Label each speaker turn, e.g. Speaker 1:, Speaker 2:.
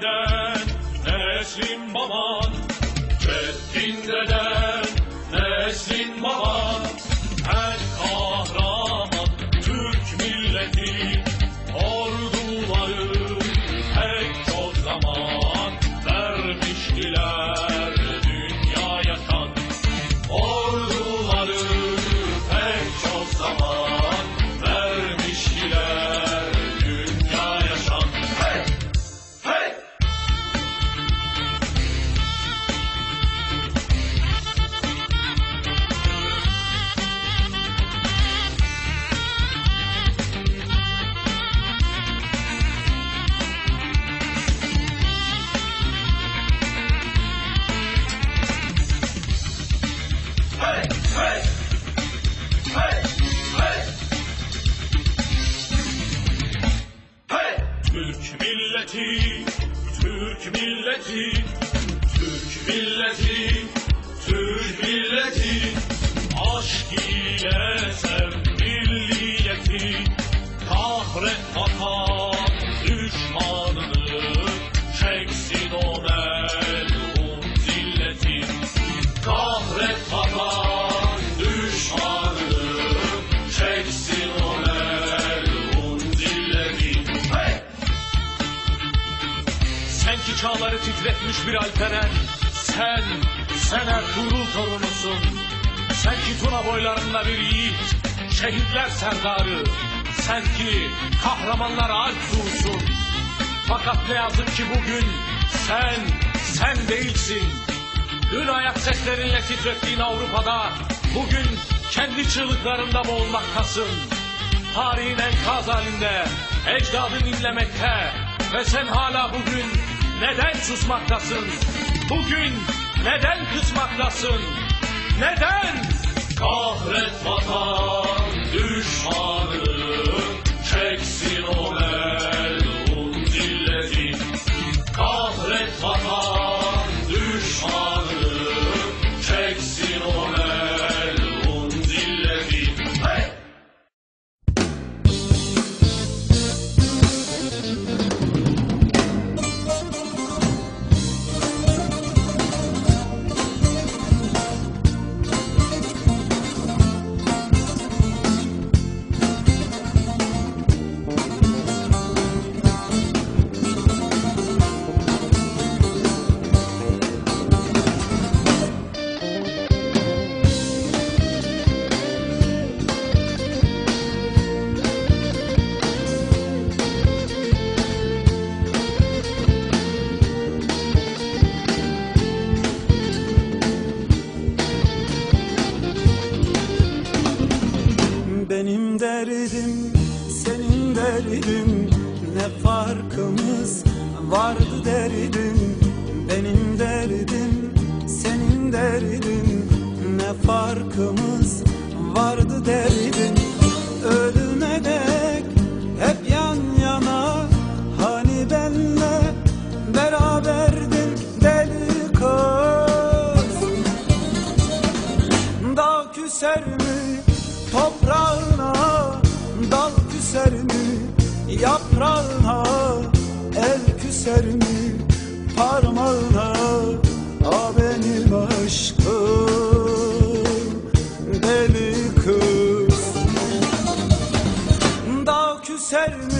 Speaker 1: deden, Nesrin baban. Ceddin deden, Nesrin baban. Her kahraman Türk milleti. O milleti, Türk milleti, Türk milleti, Türk milleti, Sen ki çağları titretmiş bir alperen, sen, sen Ertuğrul torunusun. Sen ki Tuna boylarında bir yiğit, şehitler serdarı. Sen ki kahramanlar alp ruhusun. Fakat ne yazık ki bugün sen, sen değilsin. Dün ayak seslerinle titrettiğin Avrupa'da bugün kendi çığlıklarında boğulmaktasın. Tarihin enkaz halinde ecdadın inlemekte ve sen hala bugün neden susmaktasın? Bugün neden kızmaktasın? Neden? Kahret vatan düşmanı
Speaker 2: derdim senin derdin ne farkımız vardı derdim Benim derdim senin derdin ne farkımız vardı derdim Ölüme dek hep yan yana hani benle beraberdin deli kız? Dağ küser yaprağına El küser mi? Parmağına A benim aşkım deli kız. Dağ küser mi